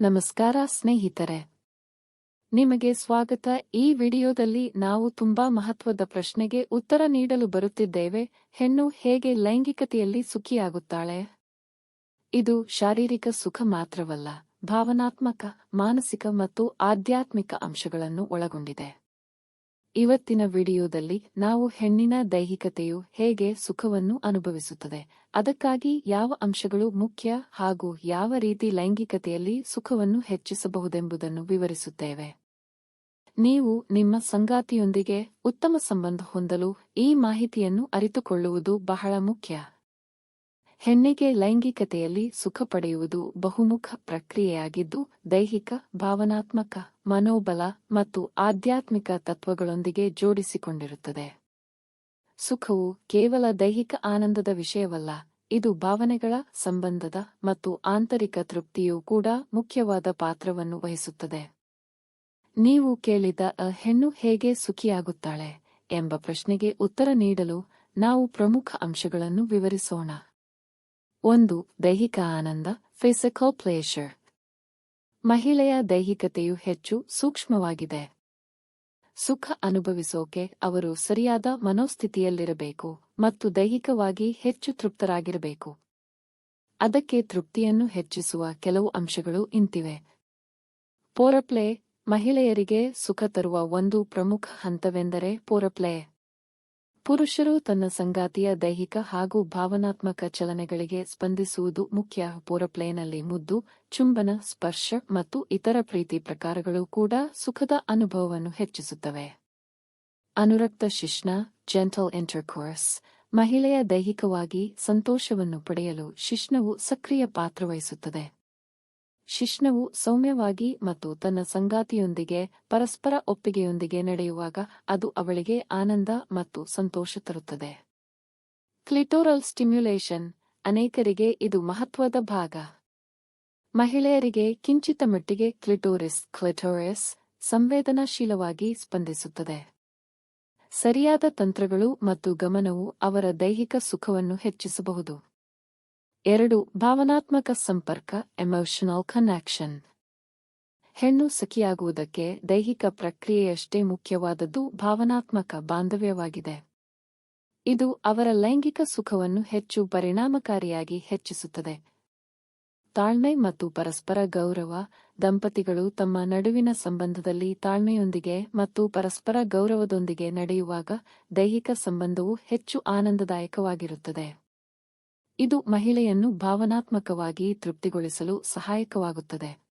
ನಮಸ್ಕಾರ ಸ್ನೇಹಿತರೆ. ನಿಮಗೆ ಸ್ವಾಗತ. ಈ ವಿಡಿಯೋದಲ್ಲಿ ನಾವು ತುಂಬಾ ಮಹತ್ವದ ಪ್ರಶ್ನೆಗೆ ಉತ್ತರ ನೀಡಲು ಬರುತ್ತಿದ್ದೇವೆ. ಹೆಣ್ಣು ಹೇಗೆ ಲೈಂಗಿಕತೆಯಲ್ಲಿ ಸುಖಿಯಾಗುತ್ತಾಳೆ? ಇದು ಶಾರೀರಿಕ ಸುಖ ಮಾತ್ರವಲ್ಲ, ಭಾವನಾತ್ಮಕ, ಮಾನಸಿಕ ಮತ್ತು ಆಧ್ಯಾತ್ಮಿಕ ಅಂಶಗಳನ್ನು ಒಳಗೊಂಡಿದೆ. ಇವತ್ತಿನ ವಿಡಿಯೋದಲ್ಲಿ ನಾವು ಹೆಣ್ಣಿನ ದೈಹಿಕತೆಯು ಹೇಗೆ ಸುಖವನ್ನು ಅನುಭವಿಸುತ್ತದೆ, ಅದಕ್ಕಾಗಿ ಯಾವ ಅಂಶಗಳು ಮುಖ್ಯ ಹಾಗೂ ಯಾವ ರೀತಿ ಲೈಂಗಿಕತೆಯಲ್ಲಿ ಸುಖವನ್ನು ಹೆಚ್ಚಿಸಬಹುದೆಂಬುದನ್ನು ವಿವರಿಸುತ್ತೇವೆ. ನೀವು ನಿಮ್ಮ ಸಂಗಾತಿಯೊಂದಿಗೆ ಉತ್ತಮ ಸಂಬಂಧ ಹೊಂದಲು ಈ ಮಾಹಿತಿಯನ್ನು ಅರಿತುಕೊಳ್ಳುವುದು ಬಹಳ ಮುಖ್ಯ. ಹೆಣ್ಣಿಗೆ ಲೈಂಗಿಕತೆಯಲ್ಲಿ ಸುಖ ಪಡೆಯುವುದು ಬಹುಮುಖ ಪ್ರಕ್ರಿಯೆಯಾಗಿದ್ದು, ದೈಹಿಕ, ಭಾವನಾತ್ಮಕ, ಮನೋಬಲ ಮತ್ತು ಆಧ್ಯಾತ್ಮಿಕ ತತ್ವಗಳೊಂದಿಗೆ ಜೋಡಿಸಿಕೊಂಡಿರುತ್ತದೆ. ಸುಖವು ಕೇವಲ ದೈಹಿಕ ಆನಂದದ ವಿಷಯವಲ್ಲ, ಇದು ಭಾವನೆಗಳ ಸಂಬಂಧದ ಮತ್ತು ಆಂತರಿಕ ತೃಪ್ತಿಯೂ ಕೂಡ ಮುಖ್ಯವಾದ ಪಾತ್ರವನ್ನು ವಹಿಸುತ್ತದೆ. ನೀವು ಕೇಳಿದ ಅ ಹೆಣ್ಣು ಹೇಗೆ ಸುಖಿಯಾಗುತ್ತಾಳೆ ಎಂಬ ಪ್ರಶ್ನೆಗೆ ಉತ್ತರ ನೀಡಲು ನಾವು ಪ್ರಮುಖ ಅಂಶಗಳನ್ನು ವಿವರಿಸೋಣ. ಒಂದು ದೈಹಿಕ ಆನಂದ ಫಿಸಿಕಲ್ ಪ್ಲೇಷರ್ ಮಹಿಳೆಯ ದೈಹಿಕತೆಯು ಹೆಚ್ಚು ಸೂಕ್ಷ್ಮವಾಗಿದೆ. ಸುಖ ಅನುಭವಿಸೋಕೆ ಅವರು ಸರಿಯಾದ ಮನೋಸ್ಥಿತಿಯಲ್ಲಿರಬೇಕು ಮತ್ತು ದೈಹಿಕವಾಗಿ ಹೆಚ್ಚು ತೃಪ್ತರಾಗಿರಬೇಕು. ಅದಕ್ಕೆ ತೃಪ್ತಿಯನ್ನು ಹೆಚ್ಚಿಸುವ ಕೆಲವು ಅಂಶಗಳು ಇಂತಿವೆ. ಪೋರಪ್ಲೇ ಮಹಿಳೆಯರಿಗೆ ಸುಖ ತರುವ ಒಂದು ಪ್ರಮುಖ ಹಂತವೆಂದರೆ ಪೋರಪ್ಲೇ. ಪುರುಷರು ತನ್ನ ಸಂಗಾತಿಯ ದೈಹಿಕ ಹಾಗೂ ಭಾವನಾತ್ಮಕ ಚಲನೆಗಳಿಗೆ ಸ್ಪಂದಿಸುವುದು ಮುಖ್ಯ. ಪೋರಪ್ಲೇನಲ್ಲಿ ಮುದ್ದು, ಚುಂಬನ ಸ್ಪರ್ಶ ಮತ್ತು ಇತರ ಪ್ರೀತಿ ಪ್ರಕಾರಗಳು ಕೂಡ ಸುಖದ ಅನುಭವವನ್ನು ಹೆಚ್ಚಿಸುತ್ತವೆ. ಅನುರಕ್ತ ಶಿಶ್ನ ಜೆಂಟಲ್ ಇಂಟರ್ಕೋರ್ಸ್ ಮಹಿಳೆಯ ದೈಹಿಕವಾಗಿ ಸಂತೋಷವನ್ನು ಪಡೆಯಲು ಶಿಶ್ನವು ಸಕ್ರಿಯ ಪಾತ್ರವಹಿಸುತ್ತದೆ ಶಿಶ್ನವು ಸೌಮ್ಯವಾಗಿ ಮತ್ತು ತನ್ನ ಸಂಗಾತಿಯೊಂದಿಗೆ, ಪರಸ್ಪರ ಒಪ್ಪಿಗೆಯೊಂದಿಗೆ ನಡೆಯುವಾಗ ಅದು ಅವಳಿಗೆ ಆನಂದ ಮತ್ತು ಸಂತೋಷ ತರುತ್ತದೆ. ಕ್ಲಿಟೋರಲ್ ಸ್ಟಿಮ್ಯುಲೇಷನ್, ಅನೇಕರಿಗೆ ಇದು ಮಹತ್ವದ ಭಾಗ. ಮಹಿಳೆಯರಿಗೆ ಕಿಂಚಿತ ಮಟ್ಟಿಗೆ ಕ್ಲಿಟೋರಿಸ್ ಕ್ಲಿಟೋರಿಸ್ ಸಂವೇದನಾಶೀಲವಾಗಿ ಸ್ಪಂದಿಸುತ್ತದೆ. ಸರಿಯಾದ ತಂತ್ರಗಳು ಮತ್ತು ಗಮನವು ಅವರ ದೈಹಿಕ ಸುಖವನ್ನು ಹೆಚ್ಚಿಸಬಹುದು. ಎರಡು ಭಾವನಾತ್ಮಕ ಸಂಪರ್ಕ ಎಮೋಷನಲ್ ಕನೆಕ್ಷನ್ ಹೆಣ್ಣು ಸಖಿಯಾಗುವುದಕ್ಕೆ ದೈಹಿಕ ಪ್ರಕ್ರಿಯೆಯಷ್ಟೇ ಮುಖ್ಯವಾದದ್ದು ಭಾವನಾತ್ಮಕ ಬಾಂಧವ್ಯವಾಗಿದೆ. ಇದು ಅವರ ಲೈಂಗಿಕ ಸುಖವನ್ನು ಹೆಚ್ಚು ಪರಿಣಾಮಕಾರಿಯಾಗಿ ಹೆಚ್ಚಿಸುತ್ತದೆ. ತಾಳ್ಮೆ ಮತ್ತು ಪರಸ್ಪರ ಗೌರವ, ದಂಪತಿಗಳು ತಮ್ಮ ನಡುವಿನ ಸಂಬಂಧದಲ್ಲಿ ತಾಳ್ಮೆಯೊಂದಿಗೆ ಮತ್ತು ಪರಸ್ಪರ ಗೌರವದೊಂದಿಗೆ ನಡೆಯುವಾಗ ದೈಹಿಕ ಸಂಬಂಧವು ಹೆಚ್ಚು ಆನಂದದಾಯಕವಾಗಿರುತ್ತದೆ. ಇದು ಮಹಿಳೆಯನ್ನು ಭಾವನಾತ್ಮಕವಾಗಿ ತೃಪ್ತಿಗೊಳಿಸಲು ಸಹಾಯಕವಾಗುತ್ತದೆ.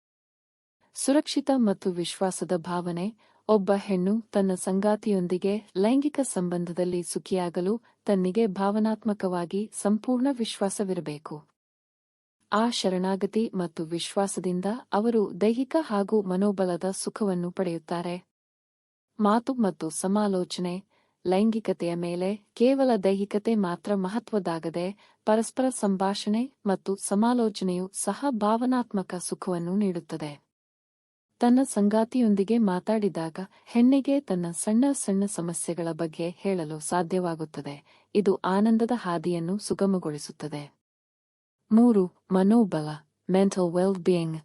ಸುರಕ್ಷಿತ ಮತ್ತು ವಿಶ್ವಾಸದ ಭಾವನೆ, ಒಬ್ಬ ಹೆಣ್ಣು ತನ್ನ ಸಂಗಾತಿಯೊಂದಿಗೆ ಲೈಂಗಿಕ ಸಂಬಂಧದಲ್ಲಿ ಸುಖಿಯಾಗಲು ತನ್ನಿಗೆ ಭಾವನಾತ್ಮಕವಾಗಿ ಸಂಪೂರ್ಣ ವಿಶ್ವಾಸವಿರಬೇಕು. ಆ ಶರಣಾಗತಿ ಮತ್ತು ವಿಶ್ವಾಸದಿಂದ ಅವರು ದೈಹಿಕ ಹಾಗೂ ಮನೋಬಲದ ಸುಖವನ್ನು ಪಡೆಯುತ್ತಾರೆ. ಮಾತು ಮತ್ತು ಸಮಾಲೋಚನೆ ಲೈಂಗಿಕತೆಯ ಮೇಲೆ ಕೇವಲ ದೈಹಿಕತೆ ಮಾತ್ರ ಮಹತ್ವದಾಗದೆ ಪರಸ್ಪರ ಸಂಭಾಷಣೆ ಮತ್ತು ಸಮಾಲೋಚನೆಯು ಸಹ ಭಾವನಾತ್ಮಕ ಸುಖವನ್ನು ನೀಡುತ್ತದೆ. ತನ್ನ ಸಂಗಾತಿಯೊಂದಿಗೆ ಮಾತಾಡಿದಾಗ ಹೆಣ್ಣಿಗೆ ತನ್ನ ಸಣ್ಣ ಸಣ್ಣ ಸಮಸ್ಯೆಗಳ ಬಗ್ಗೆ ಹೇಳಲು ಸಾಧ್ಯವಾಗುತ್ತದೆ. ಇದು ಆನಂದದ ಹಾದಿಯನ್ನು ಸುಗಮಗೊಳಿಸುತ್ತದೆ. ಮೂರು, ಮನೋಬಲ ಮೆಂಟಲ್ ವೆಲ್ ಬೀಯಿಂಗ್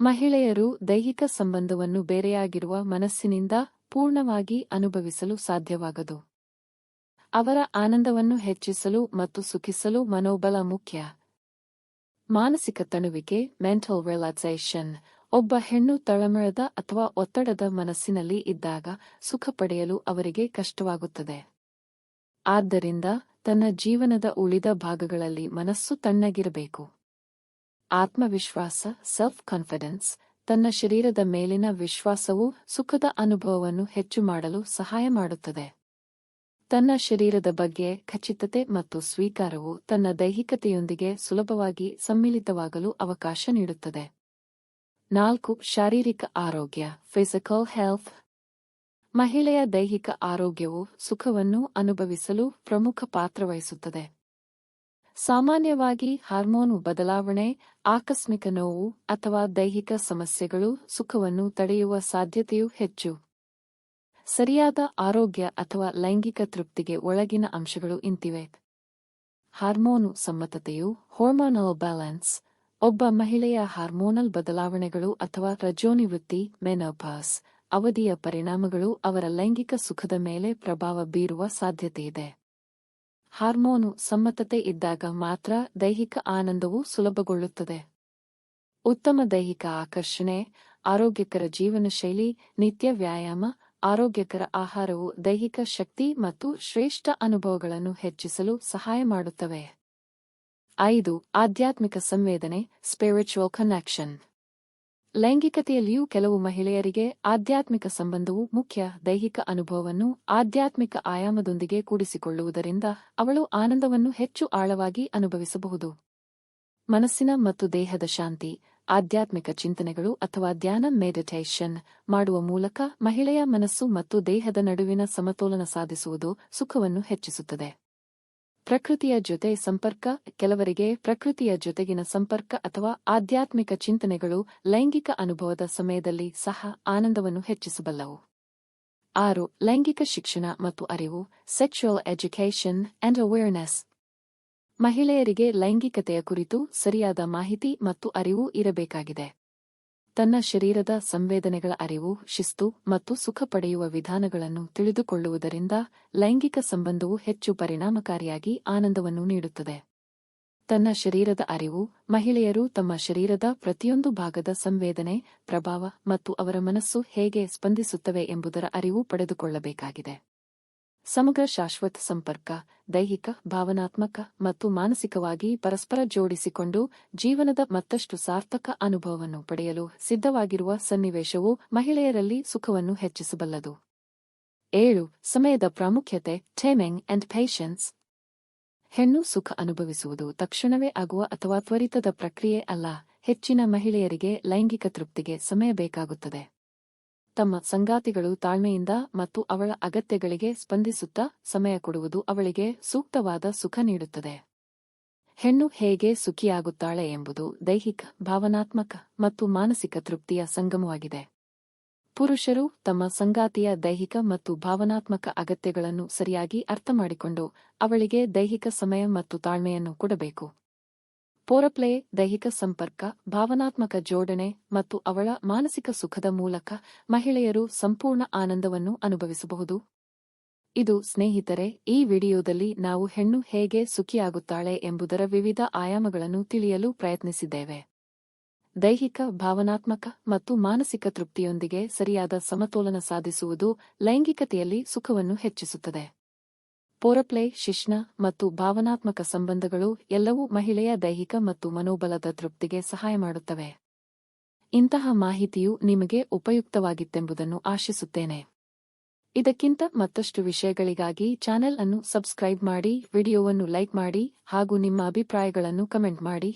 ಮಹಿಳೆಯರು ದೈಹಿಕ ಸಂಬಂಧವನ್ನು ಬೇರೆಯಾಗಿರುವ ಮನಸ್ಸಿನಿಂದ ಪೂರ್ಣವಾಗಿ ಅನುಭವಿಸಲು ಸಾಧ್ಯವಾಗದು. ಅವರ ಆನಂದವನ್ನು ಹೆಚ್ಚಿಸಲು ಮತ್ತು ಸುಖಿಸಲು ಮನೋಬಲ ಮುಖ್ಯ. ಮಾನಸಿಕ ತಣುವಿಕೆ ಮೆಂಟಲ್ ರಿಲ್ಯಾಕ್ಸೇಷನ್ ಒಬ್ಬ ಹೆಣ್ಣು ತಳಮಳದ ಅಥವಾ ಒತ್ತಡದ ಮನಸ್ಸಿನಲ್ಲಿ ಇದ್ದಾಗ ಸುಖ ಪಡೆಯಲು ಅವರಿಗೆ ಕಷ್ಟವಾಗುತ್ತದೆ. ಆದ್ದರಿಂದ ತನ್ನ ಜೀವನದ ಉಳಿದ ಭಾಗಗಳಲ್ಲಿ ಮನಸ್ಸು ತಣ್ಣಗಿರಬೇಕು. ಆತ್ಮವಿಶ್ವಾಸ ಸೆಲ್ಫ್ ಕಾನ್ಫಿಡೆನ್ಸ್ ತನ್ನ ಶರೀರದ ಮೇಲಿನ ವಿಶ್ವಾಸವು ಸುಖದ ಅನುಭವವನ್ನು ಹೆಚ್ಚು ಮಾಡಲು ಸಹಾಯ ಮಾಡುತ್ತದೆ. ತನ್ನ ಶರೀರದ ಬಗ್ಗೆ ಖಚಿತತೆ ಮತ್ತು ಸ್ವೀಕಾರವು ತನ್ನ ದೈಹಿಕತೆಯೊಂದಿಗೆ ಸುಲಭವಾಗಿ ಸಮ್ಮಿಲಿತವಾಗಲು ಅವಕಾಶ ನೀಡುತ್ತದೆ. ನಾಲ್ಕು, ಶಾರೀರಿಕ ಆರೋಗ್ಯ ಫಿಸಿಕಲ್ ಹೆಲ್ತ್ ಮಹಿಳೆಯ ದೈಹಿಕ ಆರೋಗ್ಯವು ಸುಖವನ್ನು ಅನುಭವಿಸಲು ಪ್ರಮುಖ ಪಾತ್ರವಹಿಸುತ್ತದೆ ಸಾಮಾನ್ಯವಾಗಿ ಹಾರ್ಮೋನು ಬದಲಾವಣೆ ಆಕಸ್ಮಿಕ ನೋವು ಅಥವಾ ದೈಹಿಕ ಸಮಸ್ಯೆಗಳು ಸುಖವನ್ನು ತಡೆಯುವ ಸಾಧ್ಯತೆಯೂ ಹೆಚ್ಚು. ಸರಿಯಾದ ಆರೋಗ್ಯ ಅಥವಾ ಲೈಂಗಿಕ ತೃಪ್ತಿಗೆ ಒಳಗಿನ ಅಂಶಗಳು ಇಂತಿವೆ. ಹಾರ್ಮೋನು ಸಮ್ಮತತೆಯು ಹಾರ್ಮೋನಲ್ ಬ್ಯಾಲೆನ್ಸ್ ಒಬ್ಬ ಮಹಿಳೆಯ ಹಾರ್ಮೋನಲ್ ಬದಲಾವಣೆಗಳು ಅಥವಾ ರಜೋನಿವೃತ್ತಿ ಮೆನೋಪಾಸ್ ಅವಧಿಯ ಪರಿಣಾಮಗಳು ಅವರ ಲೈಂಗಿಕ ಸುಖದ ಮೇಲೆ ಪ್ರಭಾವ ಬೀರುವ ಸಾಧ್ಯತೆಯಿದೆ ಹಾರ್ಮೋನು ಸಮ್ಮತತೆ ಇದ್ದಾಗ ಮಾತ್ರ ದೈಹಿಕ ಆನಂದವು ಸುಲಭಗೊಳ್ಳುತ್ತದೆ. ಉತ್ತಮ ದೈಹಿಕ ಆಕರ್ಷಣೆ, ಆರೋಗ್ಯಕರ ಜೀವನಶೈಲಿ, ನಿತ್ಯ ವ್ಯಾಯಾಮ, ಆರೋಗ್ಯಕರ ಆಹಾರವು ದೈಹಿಕ ಶಕ್ತಿ ಮತ್ತು ಶ್ರೇಷ್ಠ ಅನುಭವಗಳನ್ನು ಹೆಚ್ಚಿಸಲು ಸಹಾಯ ಮಾಡುತ್ತವೆ. ಐದು, ಆಧ್ಯಾತ್ಮಿಕ ಸಂವೇದನೆ ಸ್ಪಿರಿಚುವಲ್ ಕನೆಕ್ಷನ್ ಲೈಂಗಿಕತೆಯಲ್ಲಿಯೂ ಕೆಲವು ಮಹಿಳೆಯರಿಗೆ ಆಧ್ಯಾತ್ಮಿಕ ಸಂಬಂಧವು ಮುಖ್ಯ ದೈಹಿಕ ಅನುಭವವನ್ನು ಆಧ್ಯಾತ್ಮಿಕ ಆಯಾಮದೊಂದಿಗೆ ಕೂಡಿಸಿಕೊಳ್ಳುವುದರಿಂದ ಅವಳು ಆನಂದವನ್ನು ಹೆಚ್ಚು ಆಳವಾಗಿ ಅನುಭವಿಸಬಹುದು. ಮನಸ್ಸಿನ ಮತ್ತು ದೇಹದ ಶಾಂತಿ, ಆಧ್ಯಾತ್ಮಿಕ ಚಿಂತನೆಗಳು ಅಥವಾ ಧ್ಯಾನ ಮೆಡಿಟೇಷನ್ ಮಾಡುವ ಮೂಲಕ ಮಹಿಳೆಯ ಮನಸ್ಸು ಮತ್ತು ದೇಹದ ನಡುವಿನ ಸಮತೋಲನ ಸಾಧಿಸುವುದು ಸುಖವನ್ನು ಹೆಚ್ಚಿಸುತ್ತದೆ. ಪ್ರಕೃತಿಯ ಜೊತೆ ಸಂಪರ್ಕ, ಕೆಲವರಿಗೆ ಪ್ರಕೃತಿಯ ಜೊತೆಗಿನ ಸಂಪರ್ಕ ಅಥವಾ ಆಧ್ಯಾತ್ಮಿಕ ಚಿಂತನೆಗಳು ಲೈಂಗಿಕ ಅನುಭವದ ಸಮಯದಲ್ಲಿ ಸಹ ಆನಂದವನ್ನು ಹೆಚ್ಚಿಸಬಲ್ಲವು. ಆರು, ಲೈಂಗಿಕ ಶಿಕ್ಷಣ ಮತ್ತು ಅರಿವು ಸೆಕ್ಷುಯಲ್ ಎಜುಕೇಷನ್ ಅಂಡ್ ಅವೇರ್ನೆಸ್ ಮಹಿಳೆಯರಿಗೆ ಲೈಂಗಿಕತೆಯ ಕುರಿತು ಸರಿಯಾದ ಮಾಹಿತಿ ಮತ್ತು ಅರಿವು ಇರಬೇಕಾಗಿದೆ. ತನ್ನ ಶರೀರದ ಸಂವೇದನೆಗಳ ಅರಿವು, ಶಿಸ್ತು ಮತ್ತು ಸುಖ ಪಡೆಯುವ ವಿಧಾನಗಳನ್ನು ತಿಳಿದುಕೊಳ್ಳುವುದರಿಂದ ಲೈಂಗಿಕ ಸಂಬಂಧವು ಹೆಚ್ಚು ಪರಿಣಾಮಕಾರಿಯಾಗಿ ಆನಂದವನ್ನು ನೀಡುತ್ತದೆ. ತನ್ನ ಶರೀರದ ಅರಿವು, ಮಹಿಳೆಯರು ತಮ್ಮ ಶರೀರದ ಪ್ರತಿಯೊಂದು ಭಾಗದ ಸಂವೇದನೆ, ಪ್ರಭಾವ ಮತ್ತು ಅವರ ಮನಸ್ಸು ಹೇಗೆ ಸ್ಪಂದಿಸುತ್ತವೆ ಎಂಬುದರ ಅರಿವು ಪಡೆದುಕೊಳ್ಳಬೇಕಾಗಿದೆ. ಸಮಗ್ರ ಶಾಶ್ವತ ಸಂಪರ್ಕ, ದೈಹಿಕ, ಭಾವನಾತ್ಮಕ ಮತ್ತು ಮಾನಸಿಕವಾಗಿ ಪರಸ್ಪರ ಜೋಡಿಸಿಕೊಂಡು ಜೀವನದ ಮತ್ತಷ್ಟು ಸಾರ್ಥಕ ಅನುಭವವನ್ನು ಪಡೆಯಲು ಸಿದ್ಧವಾಗಿರುವ ಸನ್ನಿವೇಶವು ಮಹಿಳೆಯರಲ್ಲಿ ಸುಖವನ್ನು ಹೆಚ್ಚಿಸಬಲ್ಲದು. ಏಳು, ಸಮಯದ ಪ್ರಾಮುಖ್ಯತೆ ಟೇಮಿಂಗ್ ಅಂಡ್ ಪೇಷನ್ಸ್ ಹೆಣ್ಣು ಸುಖ ಅನುಭವಿಸುವುದು ತಕ್ಷಣವೇ ಆಗುವ ಅಥವಾ ತ್ವರಿತದ ಪ್ರಕ್ರಿಯೆ ಅಲ್ಲ, ಹೆಚ್ಚಿನ ಮಹಿಳೆಯರಿಗೆ ಲೈಂಗಿಕ ತೃಪ್ತಿಗೆ ಸಮಯ ಬೇಕಾಗುತ್ತದೆ. ತಮ್ಮ ಸಂಗಾತಿಗಳು ತಾಳ್ಮೆಯಿಂದ ಮತ್ತು ಅವಳ ಅಗತ್ಯಗಳಿಗೆ ಸ್ಪಂದಿಸುತ್ತಾ ಸಮಯ ಕೊಡುವುದು ಅವಳಿಗೆ ಸೂಕ್ತವಾದ ಸುಖ ನೀಡುತ್ತದೆ. ಹೆಣ್ಣು ಹೇಗೆ ಸುಖಿಯಾಗುತ್ತಾಳೆ ಎಂಬುದು ದೈಹಿಕ, ಭಾವನಾತ್ಮಕ ಮತ್ತು ಮಾನಸಿಕ ತೃಪ್ತಿಯ ಸಂಗಮವಾಗಿದೆ. ಪುರುಷರು ತಮ್ಮ ಸಂಗಾತಿಯ ದೈಹಿಕ ಮತ್ತು ಭಾವನಾತ್ಮಕ ಅಗತ್ಯಗಳನ್ನು ಸರಿಯಾಗಿ ಅರ್ಥಮಾಡಿಕೊಂಡು ಅವಳಿಗೆ ದೈಹಿಕ ಸಮಯ ಮತ್ತು ತಾಳ್ಮೆಯನ್ನು ಕೊಡಬೇಕು. ಪೋರಪ್ಲೇ ದೈಹಿಕ ಸಂಪರ್ಕ, ಭಾವನಾತ್ಮಕ ಜೋಡಣೆ ಮತ್ತು ಅವಳ ಮಾನಸಿಕ ಸುಖದ ಮೂಲಕ ಮಹಿಳೆಯರು ಸಂಪೂರ್ಣ ಆನಂದವನ್ನು ಅನುಭವಿಸಬಹುದು. ಇದು ಸ್ನೇಹಿತರೆ, ಈ ವಿಡಿಯೋದಲ್ಲಿ ನಾವು ಹೆಣ್ಣು ಹೇಗೆ ಸುಖಿಯಾಗುತ್ತಾಳೆ ಎಂಬುದರ ವಿವಿಧ ಆಯಾಮಗಳನ್ನು ತಿಳಿಯಲು ಪ್ರಯತ್ನಿಸಿದ್ದೇವೆ. ದೈಹಿಕ, ಭಾವನಾತ್ಮಕ ಮತ್ತು ಮಾನಸಿಕ ತೃಪ್ತಿಯೊಂದಿಗೆ ಸರಿಯಾದ ಸಮತೋಲನ ಸಾಧಿಸುವುದು ಲೈಂಗಿಕತೆಯಲ್ಲಿ ಸುಖವನ್ನು ಹೆಚ್ಚಿಸುತ್ತದೆ. ಪೋರಪ್ಲೇ ಶಿಶ್ನ ಮತ್ತು ಭಾವನಾತ್ಮಕ ಸಂಬಂಧಗಳು ಎಲ್ಲವೂ ಮಹಿಳೆಯ ದೈಹಿಕ ಮತ್ತು ಮನೋಬಲದ ತೃಪ್ತಿಗೆ ಸಹಾಯ ಮಾಡುತ್ತವೆ. ಇಂತಹ ಮಾಹಿತಿಯು ನಿಮಗೆ ಉಪಯುಕ್ತವಾಗಿತ್ತೆಂಬುದನ್ನು ಆಶಿಸುತ್ತೇನೆ. ಇದಕ್ಕಿಂತ ಮತ್ತಷ್ಟು ವಿಷಯಗಳಿಗಾಗಿ ಚಾನೆಲ್ ಅನ್ನು ಸಬ್ಸ್ಕ್ರೈಬ್ ಮಾಡಿ, ವಿಡಿಯೋವನ್ನು ಲೈಕ್ ಮಾಡಿ ಹಾಗೂ ನಿಮ್ಮ ಅಭಿಪ್ರಾಯಗಳನ್ನು ಕಮೆಂಟ್ ಮಾಡಿ.